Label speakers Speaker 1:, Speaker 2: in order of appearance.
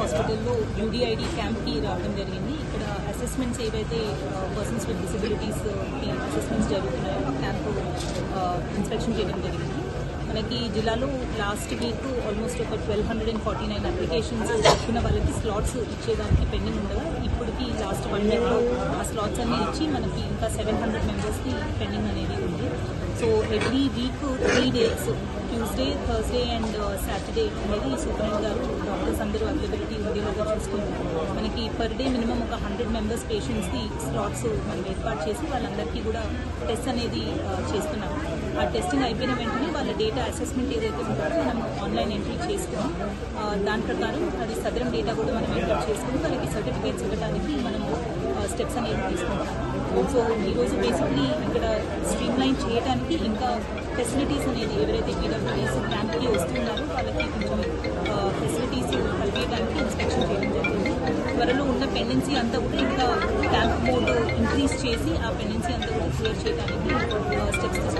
Speaker 1: హాస్పిటల్లో పీడీఐడి క్యాంప్కి రావడం జరిగింది. ఇక్కడ అసెస్మెంట్స్ ఏవైతే పర్సన్స్ విత్ డిసబిలిటీస్ అసెస్మెంట్స్ జరుగుతున్నాయో క్యాంప్ ఇన్స్పెక్షన్ చేయడం జరిగింది. మనకి జిల్లాలో లాస్ట్ వీక్ ఆల్మోస్ట్ ఒక twelve hundred and forty nine applications వచ్చిన వాళ్ళకి స్లాట్స్ ఇచ్చేదానికి పెండింగ్ ఉండగా ఇప్పటికి లాస్ట్ వన్ వీక్లో ఆ స్లాట్స్ అన్ని ఇచ్చి మనకి ఇంకా సెవెన్ హండ్రెడ్ మెంబర్స్కి పెండింగ్ అనేది ఉంది so every week three days Tuesday Thursday and Saturday అనేది సూపరింటెండెంట్ గారు డాక్టర్స్ అందరూ అవైలబిలిటీ ఉండేలాగా చూసుకుంటారు మనకి పర్ డే మినిమం ఒక హండ్రెడ్ మెంబర్స్ పేషెంట్స్కి స్లాట్స్ మనం ఏర్పాటు చేసి వాళ్ళందరికీ కూడా టెస్ట్ అనేది uh, చేస్తున్నాం. ఆ టెస్టింగ్ అయిపోయిన వెంటనే వాళ్ళ డేటా అసెస్మెంట్ ఏదైతే ఉంటుందో మనం ఆన్లైన్ ఎంట్రీ చేసుకుని దాని ప్రకారం అది సదరం డేటా కూడా మనం ఏర్పాటు చేసుకుని వాళ్ళకి సర్టిఫికేట్స్ ఇవ్వడానికి మనము uh, స్టెప్స్ అనేవి తీసుకుంటాం సో ఈరోజు బేసిక్లీ ఇక్కడ స్ట్రీమ్ చేయడానికి ఇంకా ఫెసిలిటీస్ అనేది ఎవరైతే పీడబ్ల్యూడీస్ క్యాంప్కి వస్తున్నారో వాళ్ళకి కొంచెం ఫెసిలిటీస్ కల్పించడానికి ఇన్స్పెక్షన్ చేయడం జరిగింది. త్వరలో ఉన్న పెండెన్సీ అంతా కూడా ఇంకా క్యాంప్ మోడ్ ఇంక్రీజ్ చేసి ఆ పెండెన్సీ అంతా కూడా క్లియర్ చేయడానికి స్టెప్స్